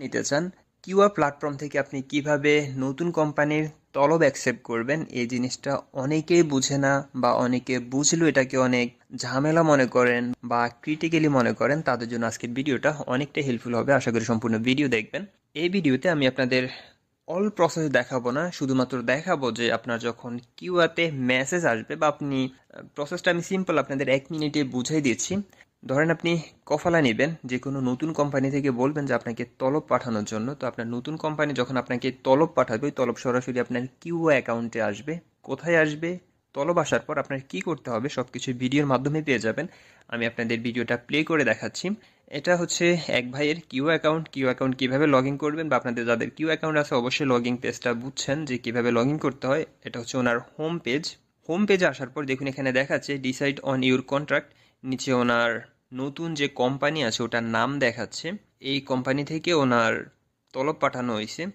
নিতে চান কিউআ প্ল্যাটফর্ম থেকে আপনি কীভাবে নতুন কোম্পানির তলব অ্যাকসেপ্ট করবেন, এই জিনিসটা অনেকেই বুঝে না বা অনেকে বুঝলেও এটাকে অনেক ঝামেলা মনে করেন বা ক্রিটিক্যালি মনে করেন, তাদের জন্য আজকের ভিডিওটা অনেকটা হেল্পফুল হবে। আশা করি সম্পূর্ণ ভিডিও দেখবেন। এই ভিডিওতে আমি আপনাদের অল প্রসেস দেখাবো না, শুধুমাত্র দেখাবো যে আপনার যখন কিউআতে মেসেজ আসবে বা আপনি প্রসেসটা আমি সিম্পল আপনাদের এক মিনিটে বুঝাই দিচ্ছি। ধরেন আপনি কফালা নেবেন, যে কোনো নতুন কোম্পানি থেকে বলবেন যে আপনাকে তলব পাঠানোর জন্য। তো আপনার নতুন কোম্পানি যখন আপনাকে তলব পাঠাবে, ওই তলব সরাসরি আপনার কিউ অ্যাকাউন্টে আসবে। কোথায় আসবে? তলব আসার পর আপনার কি করতে হবে? সব কিছু ভিডিওর মাধ্যমে পেয়ে যাবেন। আমি আপনাদের ভিডিওটা প্লে করে দেখাচ্ছি। এটা হচ্ছে এক ভাইয়ের কিউ অ্যাকাউন্ট কিউ অ্যাকাউন্ট কীভাবে লগ ইন করবেন বা আপনাদের যাদের কিউ অ্যাকাউন্ট আছে, অবশ্যই লগ ইন পেজটা বুঝছেন যে কীভাবে লগ ইন করতে হয়। এটা হচ্ছে ওনার হোম পেজ হোম পেজে আসার পর দেখুন, এখানে দেখাচ্ছে ডিসাইড অন ইউর কন্ট্রাক্ট নিচে ওনার নতুন যে কোম্পানি আছে, ওটার নাম দেখাচ্ছে, এই কোম্পানি থেকে ওনার তলব পাঠানো হয়েছে।